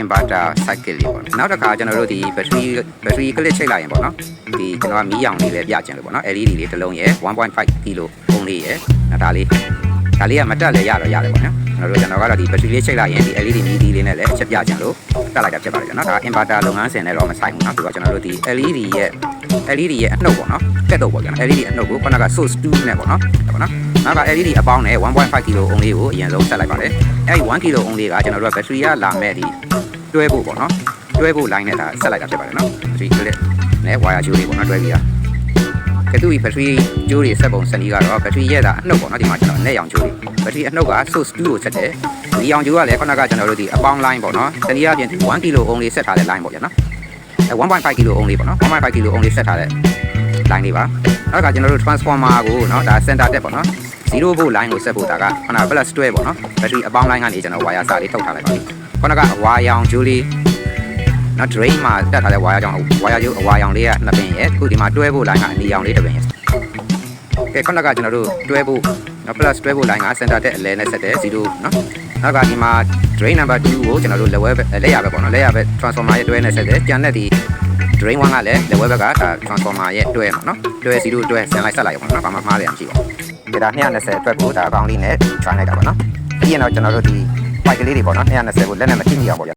inverter cycle လေးပေါ့နော်နောက်တစ်ခါကျွန်တော်တို့ဒီ battery battery clip ချိန်လိုက်ရင်ပေါ့နော်ဒီကျွန်တော်ကမီးရောင်လေးလည်းပြကျင်လို့ပေါ့နော် LED လေးတစ်လုံးရယ်1.5 kg ပုံလေးရယ်ဒါလေးဒါလေးကမတက်လည်းရတော့ရတယ်ပေါ့နော်ကျွန်တော်တို့ကျွန်တော်ကတော့ဒီ battery လေးချိန်လိုက်ရင်ဒီ LED မီးဒီလေးနဲ့လည်းချက်ပြကျင်လို့တက်လိုက်တာဖြစ်ပါတယ်ကျွန်တော်ဒါ inverter လုပ်ငန်းစဉ်နဲ့တော့မဆိုင်ဘူးနော်သူကကျွန်တော်တို့ဒီ LED ရဲ့ LED ရဲ့အနှုတ်ပေါ့နော်ကက်တော့ပေါ့ကျွန်တော် LED အနှုတ်ကိုခုနက source 2နဲ့ပေါ့နော်ပေါ့နော်နောက်က LED အပေါင်းနဲ့1.5 kg အုံးလေးကိုအရင်ဆုံးဆက်လိုက်ပါတယ်အဲဒီ1 kg အုံးလေးကကျွန်တော်တို့က battery ရလာမဲ့ဒီ တွဲဖို့ပေါ့နော်တွဲဖို့ line နဲ့ဒါဆက်လိုက်တာဖြစ်ပါတယ်နော် battery clip နဲ့ wire ကြိုးတွေပေါ့နော်တွဲပြီးတာကဲသူ့ဒီ battery ကြိုးတွေဆက်ပုံစနစ်ကတော့ battery ရဲ့ဒါအနှုတ်ပေါ့နော်ဒီမှာကျွန်တော်လက်ရောင်ကြိုးတွေ battery အနှုတ်က source 2ကိုဆက်တယ်ဒီရောင်ကြိုးကလည်းခုနကကျွန်တော်တို့ဒီအပေါင်း line ပေါ့နော်တနည်းအားဖြင့်1 kilo အုံးလေးဆက်ထားတဲ့ line ပေါ့ဗျာနော်အဲ1.5 kilo အုံးလေးပေါ့နော်1.5 kilo အုံးလေးဆက်ထားတဲ့ line လေးပါနောက်တစ်ခါကျွန်တော်တို့ transformer ကိုနော်ဒါ center တက်ပေါ့နော် 0 volt line ကိုဆက်ဖို့ဒါကခုန plus တွဲပေါ့နော် battery အပေါင်း line ကနေကျွန်တော် wire စာလေးထုတ်ထားလိုက်ပါပြီခုနကဝါရောင်ဂျိုးလေးနော် drain မှာတက်ထားတဲ့ wire ကြောင့် wire ဂျိုးအဝါရောင်လေးကနှစ်ပင်ရဲ့အခုဒီမှာတွဲဖို့ line ကအနီရောင်လေးတစ်ပင်ရဲ့ကဲခုနကကျွန်တော်တို့တွဲဖို့နော် plus တွဲဖို့ line က center တက်အလဲနဲ့ဆက်တယ်0နော်နောက်ကဒီမှာ drain number 2ကိုကျွန်တော်တို့လက်ဝဲလက်ရပဲပေါ့နော်လက်ရပဲ transformer ရဲ့တွဲနဲ့ဆက်တယ်ကြံတဲ့ဒီ drain 1ကလည်း level ဘက်ကဒါ transformer ရဲ့တွဲမှာနော်တွဲ0တွဲဆင်လိုက်ဆက်လိုက်ရပါတော့နော်ဘာမှမှားတယ်မရှိပါဘူး ဒါ220အတွက်ကိုဒါအကောင့်လေးနဲ့ try လိုက်တာပါနော်ပြီးရင်တော့ကျွန်တော်တို့ဒီ bike ကလေးတွေပေါ့နော်220ကိုလက်နဲ့မထိမိအောင်ပေါ့ဗျာ